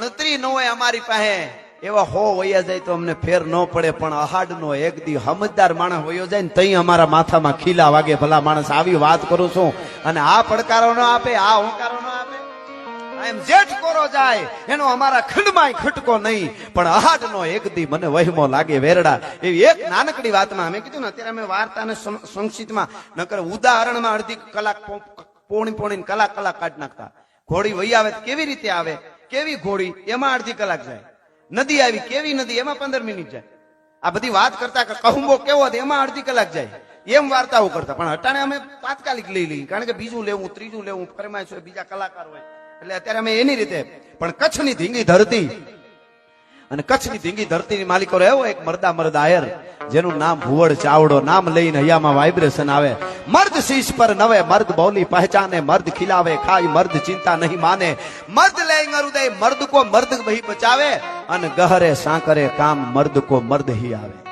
ગણતરી ન હોય અમારી પાસે. એવા હો વયા જાય તો અમને ફેર ન પડે, પણ અહાડ નો એક દી સમજદાર માણસ વયો જાય ને તઈ અમારા માથામાં ખીલા વાગે ભલા માણસ. આવી વાત કરું છું. અને આ પડકારો ન આપે, આ હોંકારો ન આપે. એમ જેઠ કોરો જાય, એનો અમારા ખંડમાં ખટકો નહીં. પણ અહાડ નો એક દી મને વહેમો લાગે, વેરડા. એવી એક નાનકડી વાતમાં અમે કીધું ને, અત્યારે અમે વાર્તાને સંક્ષિપ્તમાં, નકર ઉદાહરણમાં અડધી કલાક પોણી પોણી કલાક કલાક કાઢી નાખતા. ઘોડી વહી આવે કેવી રીતે આવે? કેવી ઘોડી, એમાં અડધી કલાક જાય. નદી આવી, કેવી નદી, એમાં પંદર મિનિટ જાય. આ બધી વાત કરતા કહુંબો કેવો હતો, એમાં અડધી કલાક જાય. એમ વાર્તાઓ કરતા, પણ અટાણે અમે તાત્કાલિક લઈ લઈએ, કારણ કે બીજું લેવું, ત્રીજું લેવું ફરમાય છે બીજા કલાકાર હોય. એટલે અત્યારે અમે એની રીતે, પણ કચ્છની ધીંગી ધરતી અને કચ્છની ધીંગી ધરતીની માલિકો એવો એક મરદા મરદ આયર, જેનું નામ ભુવડ ચાવડો, નામ લઈને હૈયામાં વાઇબ્રેશન આવે. મર્દ શીશ પર નવે, મર્દ બોલી પહેચાને, મર્દ ખિલાવે ખાઈ મર્દ ચિંતા નહીં માને. મર્દ લેંગ હૃદય મર્દ કો મર્દ ભઈ બચાવે, અને ગહરે સાંકરે કામ મર્દ કો મર્દ હી આવે.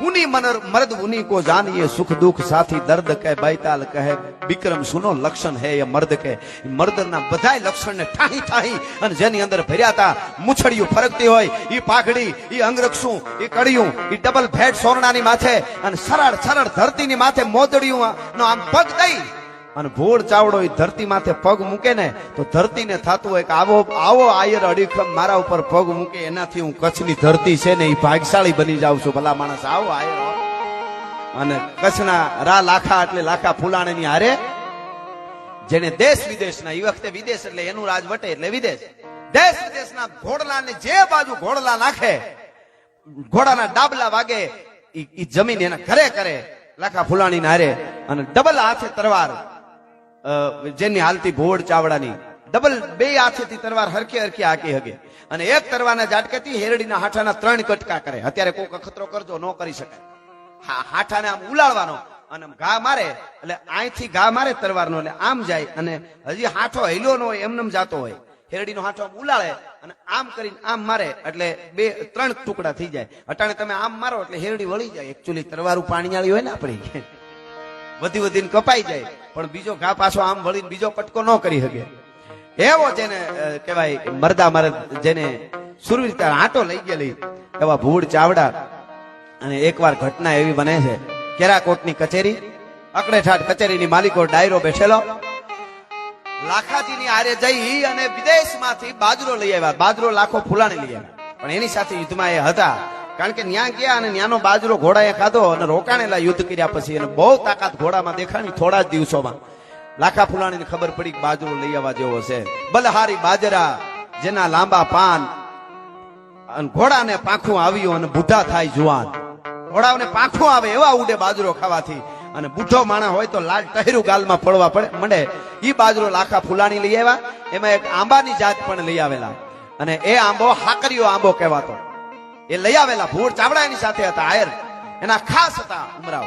उन्हीं मनर मर्द उन्हीं को जानिए सुख दुख साथी दर्द कह बैताल कहे વિક્રમ સુનો લક્ષણ હે એ મર્દ કે મર્દના બધાય લક્ષણને ઠાહી ઠાહી અને જેની અંદર ભર્યા હતા મૂછડિયું ફરકતી હોય એ પાઘડી એ અંગરક્ષું એ કડિયું એ ડબલ ભેટ સોરણાની માથે અને સરળ સરળ ધરતીની માથે મોદડિયું નો આમ પગ દઈ અને ભોળ ચાવડો એ ધરતી માથે પગ મૂકે ને, તો ધરતીને થતું હોય કે આવો આવો આયર અડીખમ મારા ઉપર પગ મૂકે, એનાથી હું કચ્છની ધરતી છે ને એ ભાગશાળી બની જાઉં છું. ભલા માણસ આવો, આયર અને કચ્છના રા લાખા એટલે લાખા ફૂલાણીની હારે જેને દેશ વિદેશના એ વખતે વિદેશ એટલે એનું રાજ વટે એટલે વિદેશ. દેશ વિદેશના ઘોડલાને જે બાજુ ઘોડલા નાખે, ઘોડાના ડાબલા વાગે, ઈ જમીન એના ઘરે કરે, લાખા ફૂલાણી હારે. અને ડબલ હાથે તરવાર જેની હાલતી ભોળ ચાવડાની ડબલ બે હાથેથી તરવાર હરખી હરખી હાકી હગે. અને એક તરવાના ઝાટકેથી હેરડીના હાઠાના ત્રણ કટકા કરે. અત્યારે કોઈક અખતરો કરજો, ન કરી શકાય. હા, હાઠાને આમ ઉલાળવાનો અને ઘા મારે, એટલે અહીંથી ઘા મારે તરવારનો, એટલે આમ જાય અને હજી હાઠો હેલ્યો ન હોય એમને જાતો હોય. હેરડીનો હાઠો આમ ઉલાળે અને આમ કરીને આમ મારે, એટલે બે, ત્રણ ટુકડા થઈ જાય. અટાણે તમે આમ મારો, એટલે હેરડી વળી જાય. એકચ્યુઅલી તરવારું પાણીયાળી હોય ને આપણી. વધી વધીને કપાઈ જાય. પણ બીજો ઘા પાછો આમ વળીને બીજો કટકો ન કરી શકે. એવો જેને કહેવાય, મરદા મરદ જેને સુરવીરતા આંટો લઈ ગયેલી, એવા ભૂડ ચાવડા અને એકવાર ઘટના એવી બને છે. કેરાકોટની કચેરી, અકડેઠાટ કચેરીની માલિકો ડાયરો બેઠેલો. લાખાજીની આરે જઈ અને વિદેશમાંથી બાજરો લઈ આવ્યા. બાજરો લાખો ફૂલાણી લઈ આવ્યા. પણ એની સાથે યુદ્ધમાં એ હતા. કારણ કે ન્યા ગયા અને ન્યાનો બાજરો ઘોડાએ ખાધો અને રોકાણેલા યુદ્ધ કર્યા પછી અને બહુ તાકાત ઘોડામાં દેખાણી થોડા જ દિવસોમાં. લાખા ફુલાણીને ખબર પડી કે બાજરો લઈ આવવા જેવો છે. બલહારી બાજરા, જેના લાંબા પાન અને ઘોડાને પાંખું આવ્યું અને બુઢા થાય જુવાન. ઘોડાઓને પાંખું આવે એવા ઉડે બાજરો ખાવાથી. અને બુઢો માણસ હોય તો લાલ ટહેરું ગાલમાં પડવા પડે. મંડે, ઈ બાજરો લાખા ફુલાણી લઈ આવ્યા. એમાં એક આંબાની જાત પણ લઈ આવેલા. અને એ આંબો હાકરીયો આંબો કહેવાતો. એ લઈ આવેલા ભૂર ચાવડા એની સાથે હતા આયર. એના ખાસ હતા ઉમરાવ.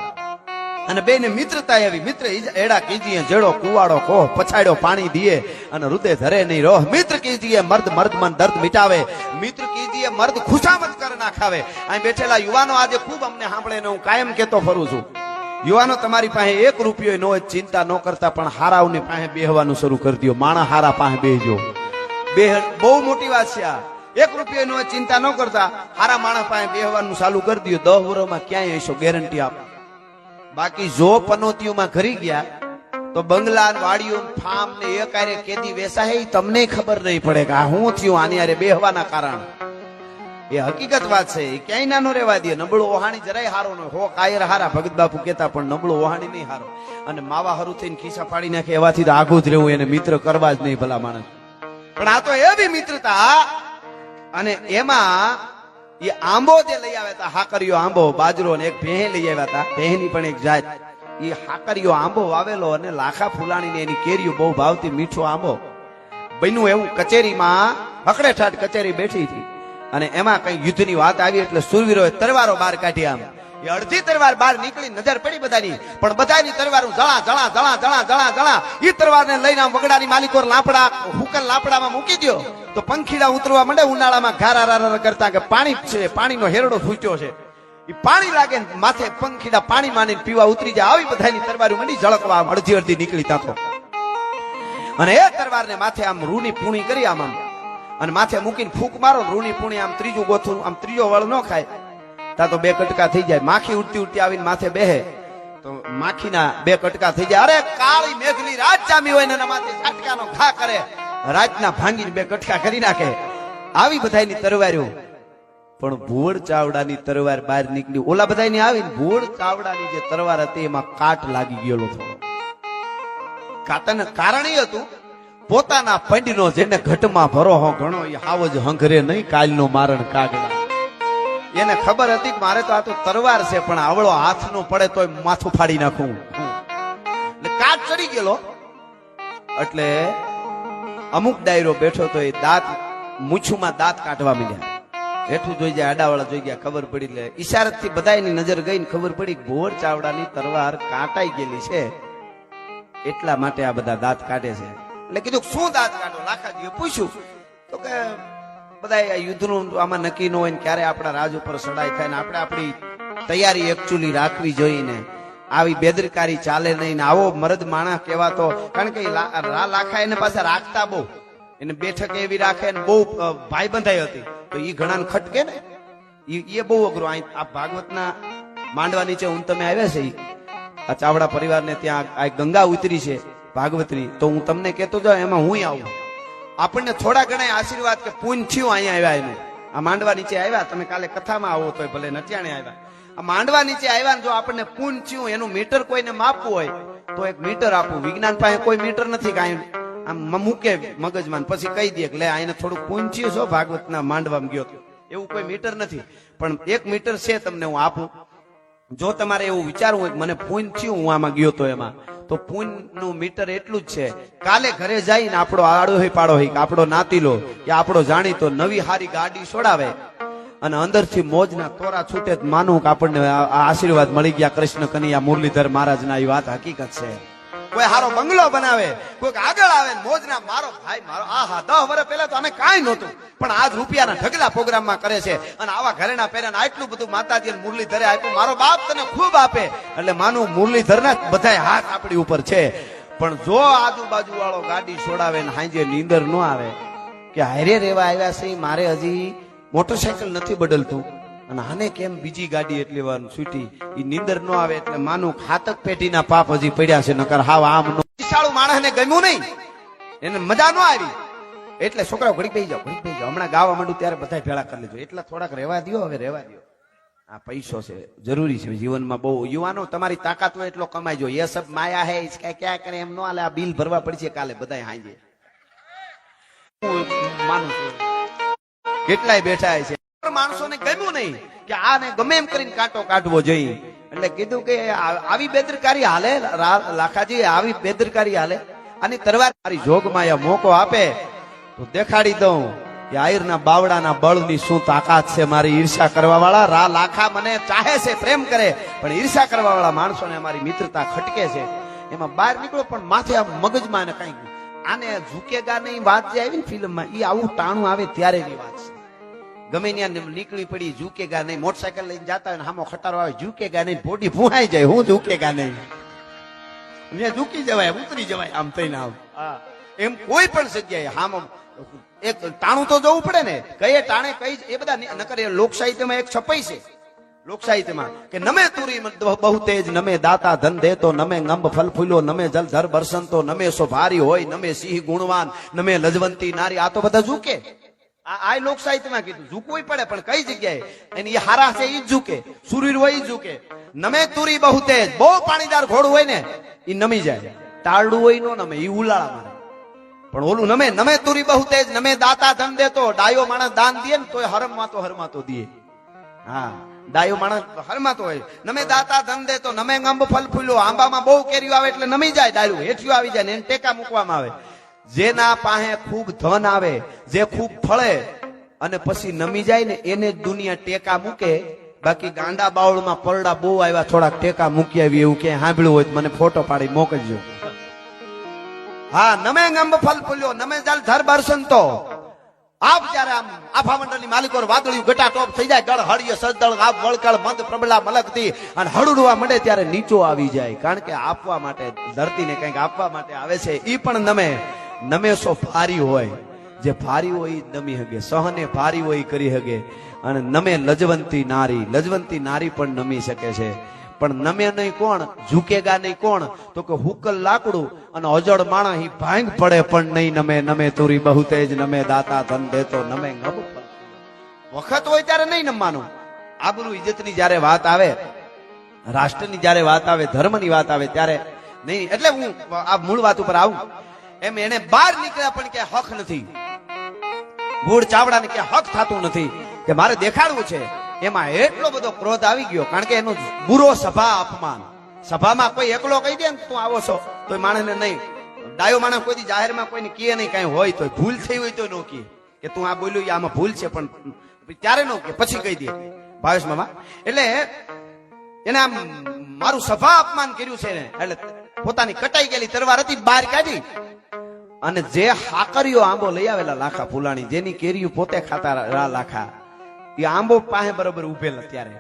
અને બેને મિત્રતા એવી, મિત્ર એડા કીજીએ, જેડો કુવાડો કોહ, પછાડ્યો પાણી દીએ અને હૃદય ધરે નહીં રોહ. મિત્ર કીજીએ, મર્દ મર્દ મન દર્દ મિટાવે. મિત્ર કીજીએ, મર્દ ખુશામત કર નાખાવે અહીં બેઠેલા યુવાનો આજે ખૂબ અમને સાંભળે ને હું કાયમ કેતો ફરું છું. યુવાનો તમારી પાસે એક રૂપિયો નો ચિંતા ન કરતા, પણ હારાઓની પાસે બેહવાનું શરૂ કરી દો માણા હારા પાસે બેહજો. બે બહુ મોટી વાત છે આ. એક રૂપિયો ચિંતા ન કરતા. હારા માણસ પાસે બેહવાનું ચાલુ કરી દો દસ વર્ષમાં ક્યાંય હશો? ગેરંટી આપ. બાકી જો પનોતીઓમાં ઘરી ગયા, તો બંગલા વાડીઓ ફાર્મ ને એ કાર્ય કેદી વેસા તમને ખબર નહીં પડે કે હું થયું, આની અરે બેહવાના કારણ. એ હકીકત વાત છે એ ક્યાંય નાનો રહેવા દે નબળો ઓહાણી જરાય હારો ન હો, કાયર હારા ભગત બાપુ કેતા પણ નબળો ઓહાણી નહીં હારો. અને માવા હરું થઈને ખિસ્સા ફાડી નાખે એવાથી તો આઘું જ રહેવું, એને મિત્ર કરવા જ નહીં ભલા માણસ. પણ આ તો એવી મિત્રતા અને એમાં એ આંબો જે લઈ આવ્યા હતા, હાકરિયો આંબો, બાજરો ને એક ભેહ લઈ આવ્યા હતા. ભેહની પણ એક જાત. એ હાકરિયો આંબો વાવેલો અને લાખા ફૂલાણીને એની કેરીઓ બહુ ભાવતી મીઠો આંબો. બન્યું એવું કચેરીમાં હકડે ઠાટ કચેરી બેઠી હતી. અને એમાં કઈ યુદ્ધની વાત આવી એટલે સુરવીરોએ તરવારો બહાર કાઢી આમ. એ અડધી તરવાર બહાર નીકળી, નજર પડી બધાની. પણ બધાની તરવાર જળા જળા જળા જળા જળા જળા ઈ તરવારને લઈને વગડાની માલિકો લાપડા હુકલ લાપડામાં મૂકી દ્યો. તો પંખીડા ઉતરવા માંડે, ઉનાળામાં ઘારા, રારા કરતા કે પાણી છે, પાણીનો હેરડો ફૂટ્યો છે. એ પાણી લાગે માથે પંખીડા પાણી માની પીવા ઉતરી જાય, આવી બધાની તરવારી મંડી ઝળકવા અડધી અડધી નીકળી તાતો અને એ તરવારને માથે આમ રૂની પૂણી કરી આમ આમ. અને માથે મૂકીને ફૂંક મારો રૂણી પૂણી આમ ત્રીજું ગોથું, આમ ત્રીજો વળ ન ખાય. તા તો બે કટકા થઈ જાય. માખી ઉડતી ઉડતી આવીને માથે બેહે. તો માખીના બે કટકા થઈ જાય. અરે કાળી મેઘની રાત જામી હોય ને એના માથે છાટકાનો ઘા કરે. રાતના ભાંગીને બે કટકા કરી નાખે. આવી બધાયની તરવારીઓ. પણ ભુવડ ચાવડાની તરવાર બહાર નીકળી. ઓલા બધાની આવી ભૂળ ભુવડ ચાવડાની જે તરવાર હતી, એમાં કાટ લાગી ગયેલો થોડો કાટાને કારણ એ હતું, પોતાના પંડનો જેને ઘટમાં ભરો હો ઘણો, એ હાવ જ હંઘરે નહીં, કાલનો મારણ કાગડા. એને ખબર હતી કે મારે તો આ તો તરવાર છે, પણ આવળો હાથનો પડે તોય માથું ફાડી નાખું. એટલે કાટ ચડી ગયેલો. એટલે અમુક ડાયરો બેઠો તો એ દાંત, મૂછુમાં દાંત કાઢવા માંડ્યા. હેઠું જોઈ જાય, આડાવાળા જોઈ ગયા, ખબર પડી એટલે ઈશારતથી બધાની નજર ગઈ ને ખબર પડી ભોર ચાવડાની તરવાર કાંટાઈ ગયેલી છે. એટલા માટે આ બધા દાંત કાઢે છે. એટલે કીધું શું દાંત કાઢો? લાખાજીએ પૂછ્યું. તો કે બધા આ યુદ્ધનું આમાં નક્કી ન હોય ને ક્યારે આપણા રાજ ઉપર સડાઈ થાય ને આપણે આપણી તૈયારી એકચ્યુઅલી રાખવી જોઈએ આવી બેદરકારી ચાલે નહીં ને આવો મરદ માણસ કહેવાતો, કારણ કે લાખા એને પાસે રાખતા બહુ. એને બેઠક એવી રાખે ને બહુ ભાઈ બંધાઈ હતી. તો એ ઘણાને ખટકે ને. એ બહુ અઘરું. આ ભાગવતના માંડવા નીચે હું તમે આવ્યા છે. આ ચાવડા પરિવારને ત્યાં આ ગંગા ઉતરી છે ભાગવતની. તો હું તમને કહેતો જાઉં, એમાં હું આવું. આપણને થોડા ઘણા આશીર્વાદ કે પૂન થયું અહીંયા આવ્યા એનું. આ માંડવા નીચે આવ્યા, તમે કાલે કથામાં આવો તો ભલે નટિયાણે આવ્યા. આ માંડવા નીચે આવ્યા જો આપણને પૂન થયું, એનું મીટર કોઈને માપવું હોય, તો એક મીટર આપવું વિજ્ઞાન પાસે કોઈ મીટર નથી કાંઈ. આમ મૂકે મગજમાં પછી કહી દે કે લે આને થોડું પૂન થયું છો ભાગવતના માંડવામાં ગયો તો. એવું કોઈ મીટર નથી. પણ એક મીટર છે તમને હું આપું. જો તમારે એવું વિચારવું હોય મને પૂન થયું, હું આમાં ગયો તો એમાં. તો નું મીટર એટલું જ છે. કાલે ઘરે જઈને આપણો આડો હોય પાડો હોય કે આપણો નાતીલો કે આપણો જાણીતો નવી હારી ગાડી છોડાવે. અને અંદરથી મોજના તોરા છૂટે માનું કે આપણને આશીર્વાદ મળી ગયા કૃષ્ણ કનૈયા મુરલીધર મહારાજના એ વાત હકીકત છે. કોઈ હારો બંગલો બનાવે, કોઈક આગળ આવે મોજના, મારો ભાઈ, મારો, આહા દસ વર્ષ પહેલા તો અમે કાંઈ નહોતું, પણ આજ રૂપિયાના ઢગલા પ્રોગ્રામમાં કરે છે અને આવા ઘરેણા પહેર્યા આટલું બધું માતાજી મુરલીધરે આપ્યું. મારો બાપ તને ખૂબ આપે, એટલે માનું મુરલીધરના બધાય હાથ આપણી ઉપર છે. પણ જો આજુબાજુ વાળો ગાડી છોડાવે ને હાંજે નીંદર ન આવે, કે હારે રેવા આવ્યા છે, મારે હજી મોટરસાયકલ નથી બદલતું. અને આને કેમ બીજી ગાડી એટલી વાર છૂટી? એ નીંદર ન આવે એટલે માનું ખાતક પેટીના પાપ હજી પડ્યા છે, નકર હાવ આમ વિશાળું માણસને ગમ્યું નહીં. એને મજા ન આવી. એટલે છોકરાઓ ઘડી પી જાઓ ઘડી પી જાઓ. હમણાં ગાવા માંડું ત્યારે બધા ભેળા કરી લેજો. એટલા થોડાક રહેવા દો હવે રહેવા દો આ પૈસો છે, જરૂરી છે. જીવનમાં બહુ યુવાનો તમારી તાકાત હોય એટલો કમાઈજો એ સબ માયા હે ઇસકા ક્યાં કરે એમ ન હાલે. આ બિલ ભરવા પડશે કાલે બધા હાંજે. માનું છું. કેટલાય બેઠા છે. માણસોને ગમ્યું નહીં કે આને ગમે એમ કરીને કાંટો કાઢવો જોઈએ. એટલે કીધું કે આવી બેદરકારી હાલે? લાખાજી, આવી બેદરકારી હાલે? આની તરવાર મારી જોગમાં મોકો આપે. તો દેખાડી દઉં કે આયરના બાવડાના બળની શું તાકાત છે મારી ઈર્ષા કરવા વાળા રા લાખા મને ચાહે છે, પ્રેમ કરે, પણ ઈર્ષા કરવા વાળા માણસોને મારી મિત્રતા ખટકે છે. એમાં બહાર નીકળો, પણ માથે આમ મગજમાં એને કઈ આને ઝૂકેગા નહીં, વાત જે આવી ને ફિલ્મમાં એ આવું ટાણું આવે ત્યારે ત્યારેની વાત છે. ગમે ત્યાં નીકળી પડી ઝૂકેગા નહીં મોટરસાયકલ લઈને જતા હોય હામો ખટારો આવે ઝૂકેગા નહીં બોડી ભૂહાઈ જાય હું ઝૂકેગા નહીં. અહીંયા ઝૂકી જવાય ઉતરી જવાય આમ થઈને આમ. એમ કોઈ પણ જગ્યાએ હામો એક ટાણું તો જવું પડે ને કઈ ટાણે કઈ એ બધા નકર એ લોક સાહિત્યમાં એક છપાઈ છે. લોક સાહિત્યમાં કે નમે તુરી બહુ તેજ નમે દાતા ધન દેતો નમે ngંબ ફલ ફૂલો નમે જલ ધર બરસંતો નમે સો ભારી હોય નમે સિંહ ગુણવાન નમે લજવંતી નારી આ તો બધા ઝૂકે. આ લોક સાહિત્યમાં કીધું, ઝૂકવું પડે, પણ કઈ જગ્યાએ? એની એ હારા છે, ઈ જ ઝૂકે. સુરીર હોય જ ઝૂકે. નમે તુરી બહુ તેજ, બહુ પાણીદાર ઘોડું હોય ને એ નમી જાય. તાળડું હોય નો નમે એ ઉલાળા મારે. પણ ઓલું નમે નમે તુરી બહુ તેજ, નમે દાતા ધન દેતો, ડાયો માણસ દાન દે ને, તોય હરમાતો હરમાતો દે હા, ડાયો માણસ હરમાતો હોય. નમે દાતા ધન દેતો, નમે અંબ ફલ ફૂલ્યો આંબામાં બહુ કેરીઓ આવે એટલે નમી જાય ડાયું હેઠિયું આવી જાય ને, એને ટેકા મૂકવામાં આવે. જેના પાસે ખૂબ ધન આવે, જે ખૂબ ફળે અને પછી નમી જાય ને એને જ દુનિયા ટેકા મૂકે, બાકી ગાંડા બાવળમાં પરડા બહુ આવ્યા, થોડાક ટેકા મૂકી આવી એવું ક્યાંય સાંભળ્યું હોય તો મને ફોટો પાડી મોકલજો. હા, નમે ngંબ ફલ ફૂલ્યો, નમે જાલ ધર બરસંતો આપ જ્યારે આમ આફા મંડળની માલિકો વાદળિયું ગટા ટોપ થઈ જાય ગળ હળિય સજદળ આપ વળકળ, મંદ, પ્રબળા મલકતી અને હળુડવા મળે ત્યારે નીચો આવી જાય. કારણ કે આપવા માટે, ધરતીને કંઈક આપવા માટે આવે છે એ પણ નમે. નમે સો ફારી હોય. જે ફારી હોય નમી હગે. સહને ફારી હોય કરી હગે. અને નમે લજવંતી નારી. લજવંતી નારી પણ નમી શકે છે. પણ નમે નહીં કોણ? ઝૂકેગા નહીં કોણ? તો કે હુકલ લાકડું અને અજળ માણા હી ભાંગ પડે પણ નહીં નમે. નમે તુરી બહુ તેજ નમે દાતા ધન દેતો, નમે ગબ વખત હોય ત્યારે નહીં નમવાનું. આબરૂ ઇજ્જતની જ્યારે વાત આવે, રાષ્ટ્રની જ્યારે વાત આવે, ધર્મની વાત આવે ત્યારે નહીં. એટલે હું આ મૂળ વાત ઉપર આવું. એમ એને બહાર નીકળ્યા પણ કે હક નથી. મૂળ ચાવડાને કે હક થતું નથી. કે મારે દેખાડવું છે. એમાં એટલો બધો ક્રોધ આવી ગયો, કારણ કે એનું બુરો સભા અપમાન. સભામાં કોઈ એકલો કહી દે ને તું આવો છો તો માણસને નહીં. ડાયો માણસ કોઈ જાહેરમાં કોઈને કહે નહીં, કઈ હોય તો ભૂલ થઈ હોય તો ન કહે. કે તું આ બોલ્યું આમાં ભૂલ છે, પણ ત્યારે ન કે પછી કહી દે. ભાવેશ મામા, એટલે એને આમ મારું સભા અપમાન કર્યું છે ને, એટલે પોતાની કટાઈ ગયેલી તરવાર હતી, બહાર કાઢી અને જે હાકરીઓ આંબો લઈ આવેલા લાખા ફૂલાણી, જેની કેરીઓ પોતે ખાતા લાખા, એ આંબો પાસે બરોબર ઉભેલા ત્યારે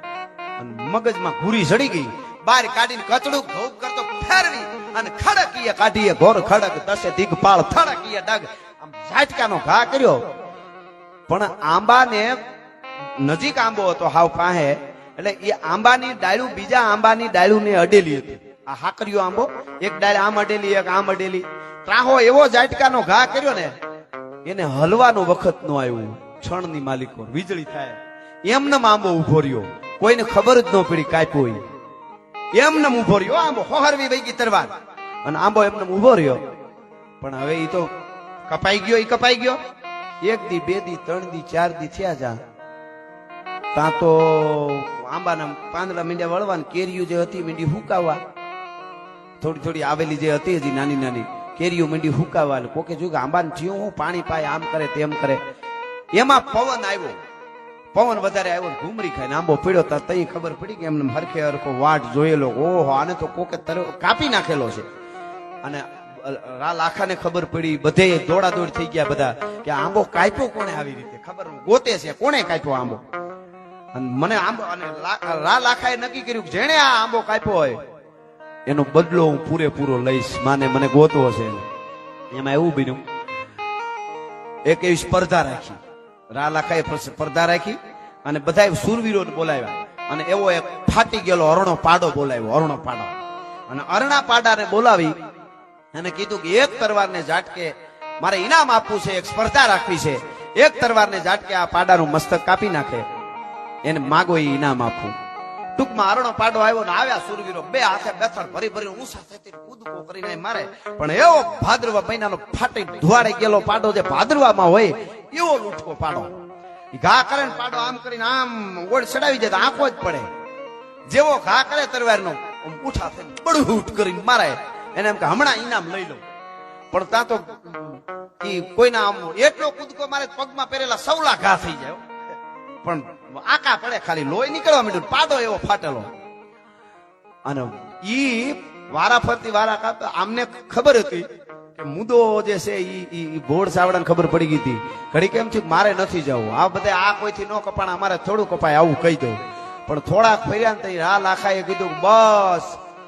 મગજમાં ઘૂરી ચડી ગઈ. બહાર કાઢીને કચડું ઘઉં કરતો ફેરવી અને ખડકીએ કાઢીએ ઘોર ખડક, દસે દિગપાળ થડક ડગ આમ ઝાટકાનો ઘા કર્યો. પણ આંબાને નજીક આંબો હતો હાવ પાસે, એટલે એ આંબાની ડાળું બીજા આંબાની ડાળું ને અડેલી હતી. આ હાકરીયો આંબો, એક ડાળ આમ અડેલી, એક આમ અડેલી. ત્રાહો એવો જાટકાનો ઘા કર્યો ને, એને હલવાનો વખત નો આવ્યું. ક્ષણની માલિકો વીજળી થાય. એમને આંબો ઊભો રહ્યો. કોઈને ખબર જ ન પડી કાપ્યો. એમને ઊભો રહ્યો. આંબો હોહરવી વૈ ગઈ તરવાર. અને આંબો એમને ઊભો રહ્યો. પણ હવે એ તો કપાઈ ગયો એ કપાઈ ગયો. એક દી, બે દી, ત્રણ દી, ચાર દી થયા જા. ત્યાં તો આંબાના પાંદડા મીંડ્યા વળવા ને કેરીઓ જે હતી મીંડી હુકાવા થોડી થોડી આવેલી જે હતી હજી નાની નાની, કેરીઓ મંડી હુકાવા કોકે જોયું કે આંબાને થયું હું પાણી પાય, આમ કરે તેમ કરે. એમાં પવન આવ્યો. પવન વધારે આવ્યો ઘૂમરી ખાઈને આંબો પડ્યો તા, તઈ ખબર પડી કે એમને હરખે હરખો વાટ જોયેલો. ઓહો, આને તો કોકે તરે કાપી નાખેલો છે. અને લાખાને ખબર પડી, બધે દોડા દોડ થઈ ગયા બધા, કે આંબો કાપ્યો કોણે આવી રીતે? ખબર ગોતે છે, કોણે કાપ્યો આંબો? અને મને આંબો, અને રા લાખાએ નક્કી કર્યું જેણે આ આંબો કાપ્યો હોય એનો બદલો હું પૂરેપૂરો લઈશ. માને મને ગોતવો છે એમાં એવું બન્યું, એક એવી સ્પર્ધા રાખી. રા લાખાએ સ્પર્ધા રાખી અને બધા સુરવીરો બોલાવ્યા. અને એવો એક ફાટી ગયેલો અરણો પાડો બોલાવ્યો, અરણો પાડો. અને અરણા પાડાને બોલાવી અને કીધું કે એક તરવારને ઝાટકે મારે ઇનામ આપવું છે, એક સ્પર્ધા રાખવી છે. એક તરવારને ઝાટકે આ પાડાનું મસ્તક કાપી નાખે. એને માગો એ ઇનામ આપવું. ટૂંકમાં આરણો પાડો આવ્યો ને આવ્યા સુરવીરો બે હાથે બેથણ ભરી ભરી ઊંસા થતી કૂદકો કરીને મારે. પણ એવો ભાદરવા મહિનાનો ફાટી ધુવાડે ગયેલો પાડો જે ભાદરવામાં હોય, એવો લૂંટકો પાડો ઘા કરે ને પાડો આમ કરીને આમ ઓળ ચડાવી જાય આંખો જ પડે. જેવો ઘા કરે તરવારનો ઉઠા થઈને બડહૂટ કરીને મારે. એને એમ કે હમણાં ઇનામ લઈ લઉં. પણ ત્યાં તો કોઈના આમ એટલો કૂદકો મારે પગમાં પહેરેલા સૌલા ઘા થઈ જાય. પણ આકા પડે ખાલી લોહી નીકળવા માંડ્યું પાડો એવો ફાટેલો. અને ઈ વારા ફરતી વારા કાપતા, આમને ખબર હતી કે મુદો જે છે ઈ ભોળ સાવડાને ખબર પડી ગઈ હતી. ઘડી કેમ થયું મારે નથી જવું. આ બધા આ કોઈથી ન કપાણ અમારે થોડું કપાય, આવું કહી દઉં. પણ થોડાક ફર્યા ને રા લાખાએ કીધું બસ,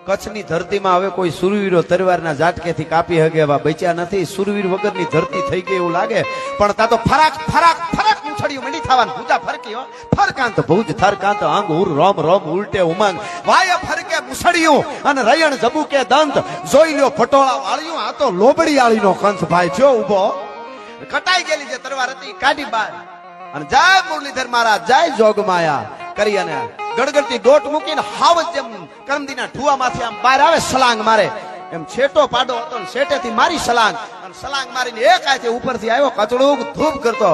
કચ્છની ધરતીમાં હવે કોઈ સુરવીરો તરવારના ઝાટકેથી કાપી હગે એવા બચ્યા નથી. સુરવીર વગરની ધરતી થઈ ગઈ એવું લાગે. પણ તા તો ફરાક ફરાક ફરાક મૂછડિયું મંડી થવાન ભૂજા ફરકી, હો. ફરકાંત ભુજ થરકાંત આંગ ઉર રોમ રોમ, ઉલટે ઉમંગ. વાય ફરકે મૂછડિયું અને રયણ જબુકે દંત. જોઈ લ્યો, ફટોળા વાળ્યું, આ તો લોબડી આળીનો કંસ ભાઈ થયો ઊભો કટાઈ ગયેલી જે તરવાર હતી, કાઢી બાર. અને જય મુરલીધર મહારાજ, જય જોગમાયા કરી અને ગડગડતી દોટ મૂકીને હાવ જેમ કરમદીના ઠુવામાંથી આમ બહાર આવે, સલાંગ મારે. એમ છેટો પાડો હતો ને છેટેથી મારી સલાંગ. અને સલાંગ મારીને એક આથી ઉપરથી આવ્યો કચડું ધૂપ કરતો.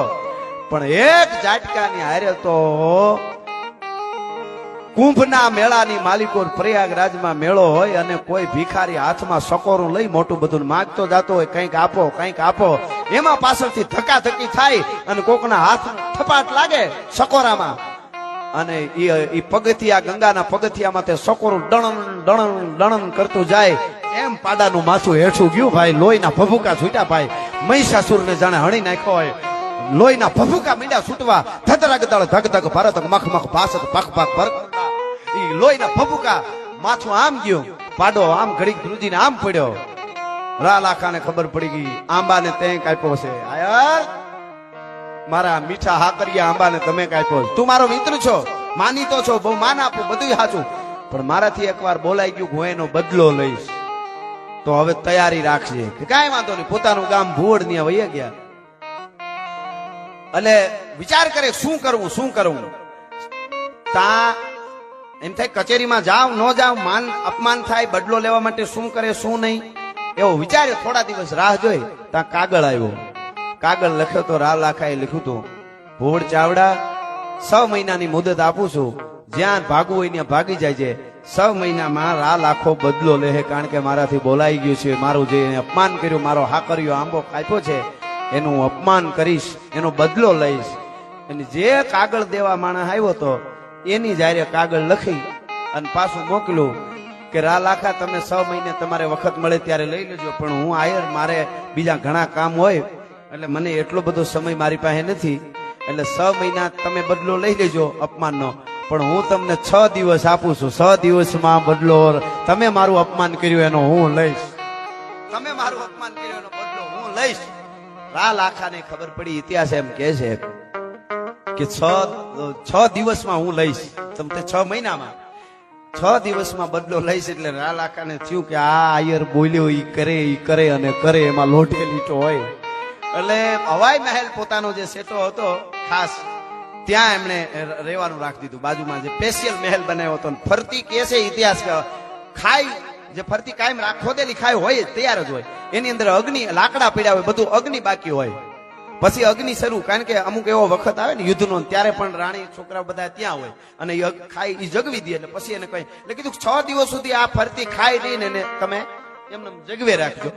પણ એક જાટકાની હારે તો કુંભના મેળાની માલિકો પ્રયાગરાજમાં મેળો હોય અને કોઈ ભિખારી હાથમાં સકોરું લઈ મોટું બધું માગતો જતો હોય, કંઈક આપો કંઈક આપો. એમાં પાછળથી ધકાધકી થાય અને કોકના હાથ થપાટ લાગે સકોરામાં. અને એ પગથિયા, ગંગાના પગથિયામાં તે સકોરું ડણન ડણન ડણન કરતું જાય. એમ પાડાનું માથું હેઠું ગયું ભાઈ, લોહીના ભભૂકા છૂટ્યા ભાઈ. મહિષાસુરને જાણે હણી નાખ્યો હોય. લોહીના ભભૂકા મીંડા છૂટવા ધધરા દળ ધગ ધગ ભરત મખ મખ ભાસત પખ પખ ભરત. ઈ લોહીના ભભૂકા માથું આમ ગયું, પાડો આમ ઘડીક ધ્રુજીને આમ પડ્યો. રા લાખાને ખબર પડી ગઈ, આંબાને તે કાપ્યો છે. આયર, મારા મીઠા હાકરિયા આંબાને તમે કાપ્યો તું મારો મિત્ર છો માની તો છો, બહુ માન આપું બધું સાચું. પણ મારાથી એકવાર બોલાઈ ગયું હું એનો બદલો લઈશ. તો હવે તૈયારી રાખજે. કાંઈ વાંધો નહીં, પોતાનું ગામ ભૂવડ ને વહી ગયા. એટલે વિચાર કરે શું કરવું શું કરવું? તા એમ થાય કચેરીમાં જાવ, ન જાવ, માન, અપમાન થાય, બદલો લેવા માટે શું કરે, શું નહીં? એવો વિચાર્યો, થોડા દિવસ રાહ જોઈ, ત્યાં કાગળ આવ્યો. કાગળ લખ્યો તો રા લાખાએ લખ્યું તો, ભોળ ચાવડા, છ મહિનાની મુદત આપું છું. જ્યાં ભાગવું હોય ત્યાં ભાગી જાય છે. છ મહિનામાં રા લાખો બદલો લે કારણ કે મારાથી બોલાઈ ગયું છે. મારું જે અપમાન કર્યું, મારો હા કર્યો આંબો કાપ્યો છે એનું અપમાન કરીશ, એનો બદલો લઈશ. અને જે કાગળ દેવા માણસ આવ્યો હતો એની જ્યારે કાગળ લખી અને પાછું મોકલું કે રા લાખા તમે છ મહિને તમારે વખત મળે ત્યારે લઈ લેજો, પણ હું આયર, મારે બીજા ઘણા કામ હોય, એટલે મને એટલો બધો સમય મારી પાસે નથી. એટલે છ મહિના તમે બદલો લઈ લેજો, અપમાનનો. પણ હું તમને છ દિવસ આપું છું, છ દિવસમાં બદલો. તમે મારું અપમાન કર્યું, એનો હું લઈશ. તમે મારું અપમાન કર્યું, એનો બદલો હું લઈશ. રા આખાને ખબર પડી, ઇતિહાસ એમ કે છે કે છ છ દિવસમાં હું લઈશ. તમે છ મહિનામાં. છ દિવસમાં બદલો લઈશ એટલે રાલ આખાને થયું કે આ આયર બોલ્યો, ઈ કરે ઈ કરે અને કરે, એમાં લોટે લીટો હોય. એટલે હવાઈ મહેલ પોતાનો જે સેટો હતો, ખાસ ત્યાં એમણે રહેવાનું રાખી દીધું. બાજુમાં જે સ્પેશિયલ મહેલ બનાવ્યો હતો ફરતી કે છે ઇતિહાસ ખાઈ જે ફરતી કાયમ રાખો ખોદેલી લિખાય હોય તૈયાર જ હોય. એની અંદર અગ્નિ, લાકડા પડ્યા હોય, બધું અગ્નિ બાકી હોય. પછી અગ્નિ શરૂ, કારણ કે અમુક એવો વખત આવે ને યુદ્ધનો નો ત્યારે પણ રાણી છોકરા બધા ત્યાં હોય. અને ખાઈ એ જગવી દે પછી એને કહે એટલે કીધું છ દિવસ સુધી આ ફરતી ખાઈ રહીને એને તમે એમને જગવે રાખજો.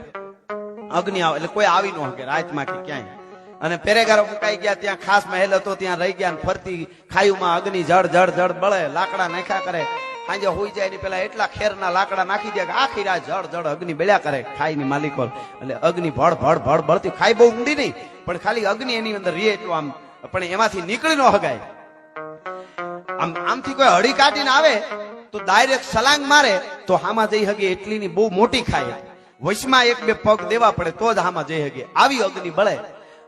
અગ્નિ આવે, એટલે કોઈ આવી ન શકે રાતમાં કે ક્યાંય. અને પેરેગારો મુકાઈ ગયા, ત્યાં ખાસ મહેલ હતો, ત્યાં રહી ગયા ફરતી ખાયુમાં અગ્નિ જળ જળ જળ બળે, લાકડા નાખ્યા કરે. સાંજે હોઈ જાય ને પેલા એટલા ખેરના લાકડા નાખી દે કે આખી રાત જળ જળ અગ્નિ બેળ્યા કરે ખાઈની માલિકો. એટલે અગ્નિ ભળ ભળ ભળ ભળતી ખાઈ બહુ ઊંડી નહીં, પણ ખાલી અગ્નિ એની અંદર રીએ એટલું આમ, પણ એમાંથી નીકળી ન હગાય. આમ, આમથી કોઈ હળી કાઢીને આવે, તો ડાયરેક્ટ સલાંગ મારે, તો હામાં જઈ હગે એટલીની બહુ મોટી ખાય. વશમાં એક બે પગ દેવા પડે, તો જ હામાં જઈ હગે આવી અગ્નિ બળે.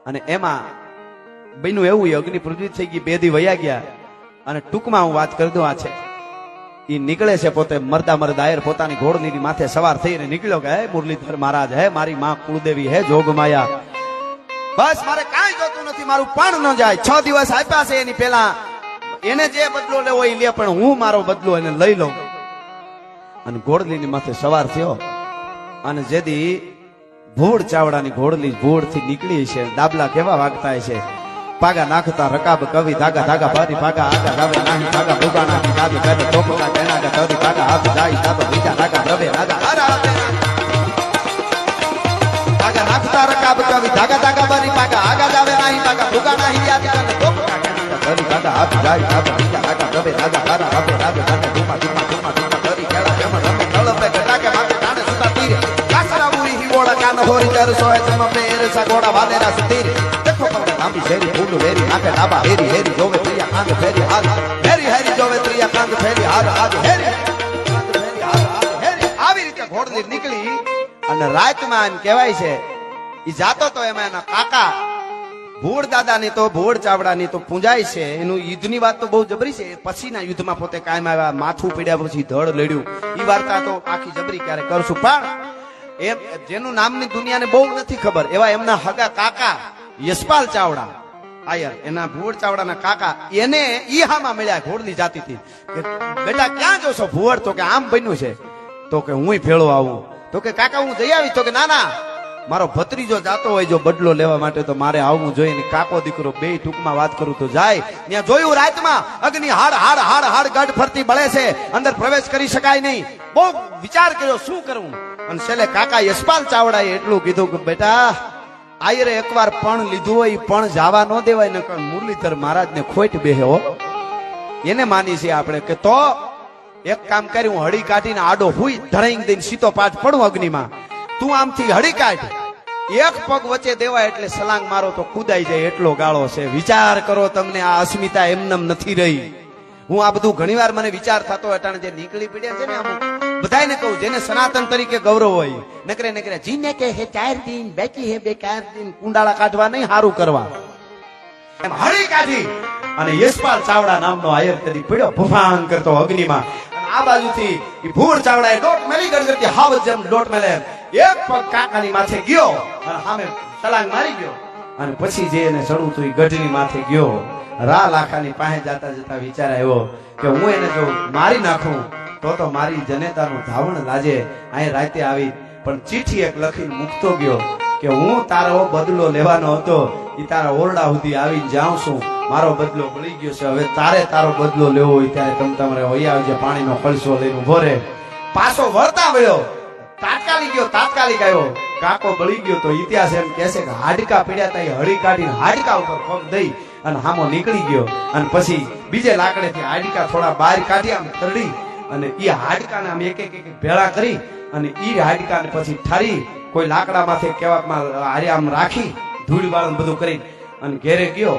અને એમાં બન્યું એવું અગ્નિ પૃથ્વી થઈ ગઈ, બે દી વયા ગયા. અને ટૂંકમાં હું વાત કરી દઉં આ છે. એ નીકળે છે પોતે મરદા મરદ આયર પોતાની ઘોડની માથે સવાર થઈને નીકળ્યો કે, હે મુરલીધર મહારાજ, હે મારી માં કુળદેવી, હે જોગમાયા. બસ મારે કાંઈ જોતું નથી, મારું પણ ન જાય. છ દિવસ આપ્યા છે એની પેલા એને જે બદલો લેવો એ લે, પણ હું મારો બદલો એને લઈ લઉં. અને ઘોડલીની માથે સવાર થયો. અને જેદી ભૂળ ચાવડાની ઘોડલી ભૂળથી નીકળી છે. દાબલા કેવા વાગતા છે? પાગા નાખતા રકાબ કવિ, ધાગા ધાગા, ભારી, ભાગા, આગા ગાવે નાહી, ભાગા, ભૂગા નાખી દાદી કરે ટોપકા તેના ગા તરી ભાગા, હાથ, જાય તાપ બીજા નાગા, રવે, નાગા, હર પાગા નાખતા રકાબ કવિ, ધાગા ધાગા, ભારી, ભાગા, આગા ગાવે નાહી, ભાગા, ભૂગા, નાહી દાદી કરે ટોપકા તેના ગા તરી ભાગા, હાથ, જાય તાપ બીજા નાગા, રવે, નાગા, હારા, રવે નાગા ગાને ધુમા ધુમા ધુમા હોરી જર સોય તમ પેર સગોડા વાલેરા સુતીર દેખો પણ લાંબી શેરી ફૂલ વેરી નાખે ડાબા હેરી હેરી જોવે ત્રિયા કાંગ ફેરી, હાલ. હેરી હેરી, જોવે ત્રિયા કાંગ ફેરી, હાલ હાલ હેરી આવી રીતે ઘોડની નીકળી અને રાતમાં એમ કહેવાય છે એ જાતો તો એમાં એના કાકા ભૂડ દાદાની તો ભૂડ ચાવડાની તો પૂંજાય છે, એનું યુદ્ધની વાત તો બહુ જબરી છે. પછીના યુદ્ધમાં પોતે કાયમ આવ્યા, માથું પીડ્યા પછી ધડ લડ્યું. એ વાર્તા તો આખી જબરી ક્યારે કરશું પણ એ જેનું નામની દુનિયાને બહુ નથી ખબર, એવા એમના હગા કાકા યશપાલ ચાવડા, આયર, એના ભુવર ચાવડાના કાકા, એને ઈ હામાં મળ્યા ઘોડની જાતિથી. કે બેટા, ક્યાં જોશો? ભુવર તો કે આમ બન્યું છે. તો કે હું ભેળો આવું. તો કે કાકા, હું જઈ આવી? તો કે ના ના મારો ભત્રીજો જાતો હોય જો બદલો લેવા માટે, તો મારે આવવું જોઈએ ને કાકો દીકરો બે ટૂંકમાં વાત કરું તો જાય. ત્યાં જોયું રાતમાં અગ્નિ હાડ હાડ હાડ હાડ ગઢ ફરતી બળે છે. અંદર પ્રવેશ કરી શકાય નહીં. બહુ વિચાર કર્યો, શું કરવું? અને છેલ્લે કાકા યશપાલ ચાવડાએ એટલું કીધું કે, બેટા, આયરે એકવાર પણ લીધું હોય પણ જાવા ન દેવાય ને મુરલીધર મહારાજને ખોટ બેહે એને માની છે આપણે કે તો એક કામ કરી હું હળી કાઢીને આડો હુઈ ધરાઈ દઈને સીતો પાઠ પડું અગ્નિમાં. તું આમથી હળી કાઢ. એક પગ વચ્ચે દેવાય એટલે સલાંગ મારો તો કુદાઈ જાય, એટલો ગાળો છે. વિચાર કરો તમને આ અસ્મિતા એમનેમ નથી રહી. હું આ બધું ઘણીવાર મને વિચાર થતો અટાણે જે નીકળી પડ્યા છે ને અમુક બધાને કહું, જેને સનાતન તરીકે ગૌરવ હોય, નકરે નકરે, જીને કે હે ચાર દિન, બેકી હે બે ચાર દિન, કુંડાળા કાઢવા નહીં, હારું કરવા. એમ હળી કાઢી. અને યશપાલ ચાવડા નામનો આયર કદી પડ્યો, ભૂફાંગ કરતો અગ્નિમાં. આ બાજુથી ઈ ભૂર ચાવડાએ ડોટ મેલી ગણગણતી હાવ જેમ ડોટ મેલે. એક પગ કાકાની માથે ગયો, અને સામે તલાંગ મારી ગયો. અને પછી જે એને ચડવું તો એ ગઢની માથે ગયો. રા લાખાની પાસે જતા જતા વિચાર આવ્યો કે હું એને જો મારી નાખું, તો તો મારી જનેતાનું ધાવણ લાજે અહીં રાતે આવી. પણ ચીઠી એક લખીને મૂકતો ગયો કે હું તારો બદલો લેવાનો હતો એ તારા ઓરડા સુધી આવીને જાઉં છું. મારો બદલો મળી ગયો છે. હવે તારે તારો બદલો લેવો હોય ત્યારે તમે તમારે હોય આવજે, પાણીનો કળશો લઈને ઊભો રહે. પાછો વળતા વળ્યો. તાત્કાલિક ગયો, તાત્કાલિક આવ્યો. કાકો બળી ગયો તો ઇતિહાસ એમ કહે છે કે હાડકા પીડ્યા તા હળી કાઢીને હાડકા ઉપર પગ દઈ અને હામો નીકળી ગયો. અને પછી બીજે લાકડેથી હાડકા થોડા બહાર કાઢી આમ તરડી અને એ હાડકાને આમ એક એક ભેળા કરી અને એ હાડકાને પછી ઠારી, કોઈ લાકડામાંથી કેવામાં હારે આમ રાખી ધૂળ વાળું બધું કરી અને ઘેરે ગયો.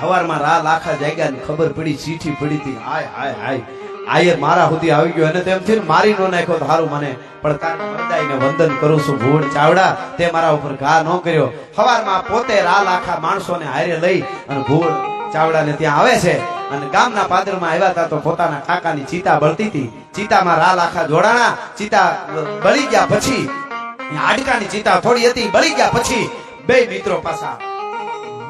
સવારમાં રા લાખા જાગ્યા ખબર પડી, ચીઠી પડી હતી. હાય હાય હાય. આયે મારા સુધી આવી ગયો. અને તેમ મારી નો નાખ્યો હારું મને. પણ તારે મરદાઈને વંદન કરું છું ભૂડ ચાવડા. તે મારા ઉપર ઘા ન કર્યો. સવારમાં પોતે રા લાખા માણસોને હારે લઈ અને ભૂડ ચાવડાને ત્યાં આવે છે. અને ગામના પાદરમાં આવ્યા હતા તો પોતાના કાકાની ચિતા બળતી હતી. ચિતામાં રા લાખા જોડાણા. ચિતા બળી ગયા પછી હાડકાની ચિતા થોડી હતી, બળી ગયા પછી, બે મિત્રો પાછા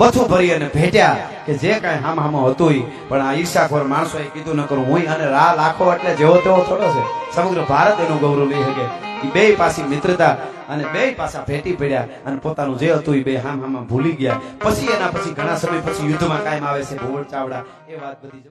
બથું ભરી અને ભેટ્યા કે જે કાંઈ હામ હામો હતું પણ આ ઈર્ષાખોર માણસોએ કીધું ન કરું. હું અને રા લાખો એટલે જેવો તેવો થોડો છે. સમગ્ર ભારત એનું ગૌરવ લઈ શકે. એ બે પાછી મિત્રતા અને બે પાછા ભેટી પડ્યા અને પોતાનું જે હતું એ બે હામ હામાં ભૂલી ગયા. પછી એના પછી ઘણા સમય પછી યુદ્ધમાં કાયમ આવે છે. ભોળ ચાવડા, એ વાત બધી